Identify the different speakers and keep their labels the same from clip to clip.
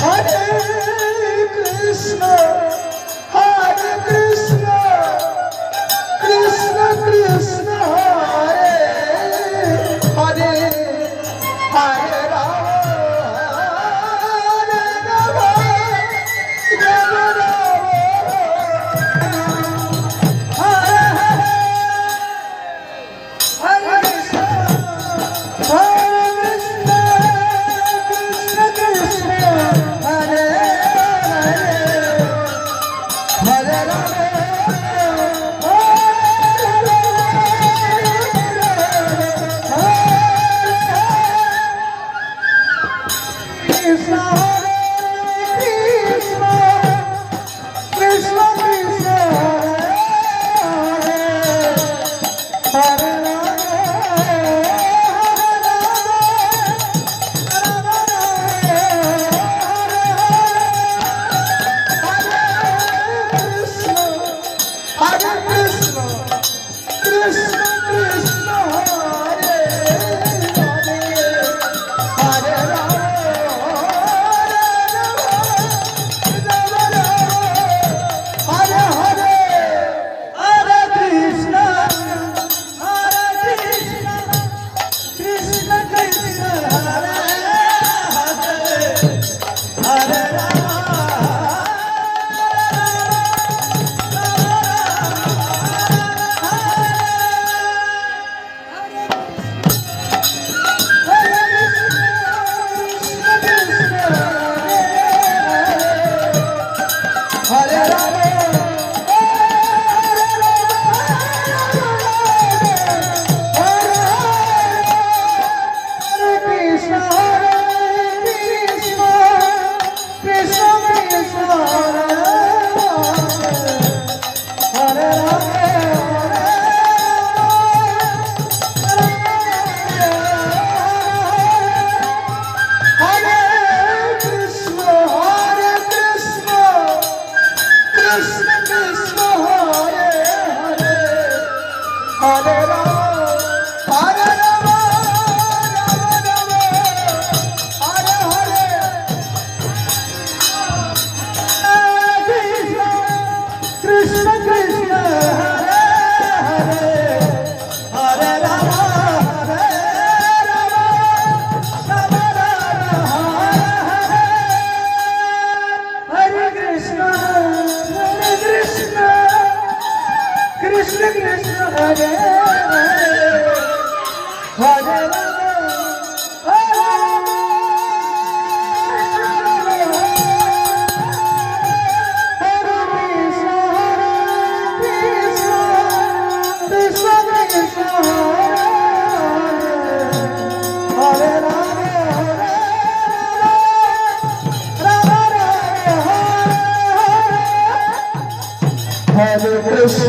Speaker 1: Hare Krishna Krishna Hare Hare Hare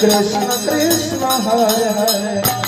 Speaker 1: Krishna Krishna Hare Hare